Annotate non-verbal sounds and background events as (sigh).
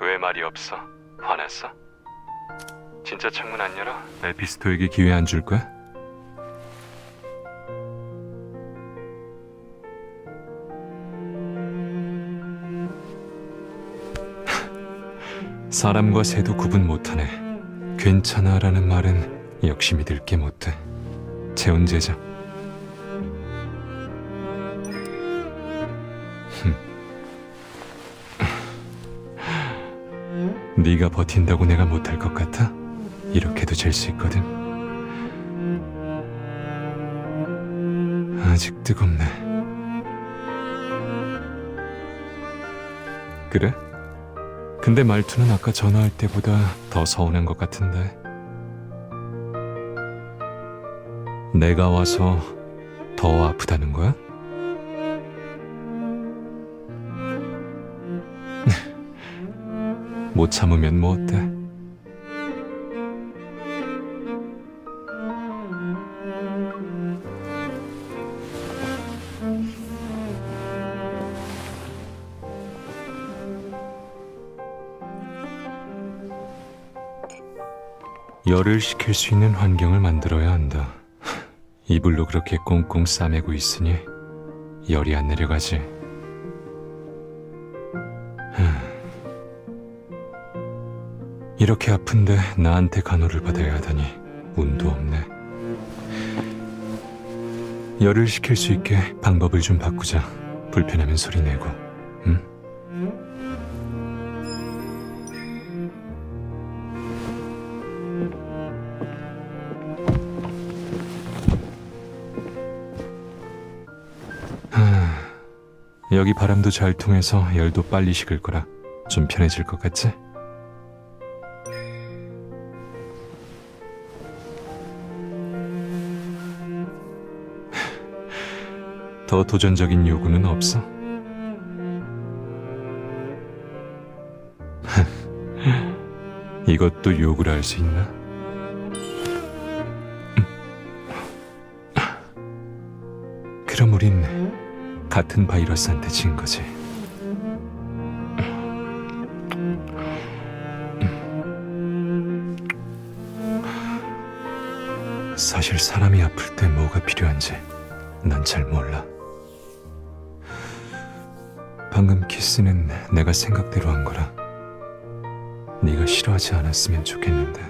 왜 말이 없어? 화났어? 진짜 창문 안 열어? 에피스토에게 기회 안 줄 거야? 사람과 새도 구분 못하네. 괜찮아라는 말은 역시 믿을 게 못돼. 재혼 제자. 네가 버틴다고 내가 못할 것 같아? 이렇게도 질 수 있거든. 아직 뜨겁네. 그래? 근데 말투는 아까 전화할 때보다 더 서운한 것 같은데. 내가 와서 더 아프다는 거야? 못 참으면 뭐 어때? 열을 식힐 수 있는 환경을 만들어야 한다. 이불로 그렇게 꽁꽁 싸매고 있으니 열이 안 내려가지. 이렇게 아픈데 나한테 간호를 받아야 하다니 운도 없네. 열을 식힐 수 있게 방법을 좀 바꾸자. 불편하면 소리 내고, 응? 하, 여기 바람도 잘 통해서 열도 빨리 식을 거라 좀 편해질 것 같지? 더 도전적인 요구는 없어? (laughs) 이것도 요구를 할수 있나? (laughs) 그럼 우린 같은 바이러스한테 진 거지. 사실 사람이 아플 때 뭐가 필요한지 난 잘 몰라. 방금 키스는 내가 생각대로 한 거라. 네가 싫어하지 않았으면 좋겠는데.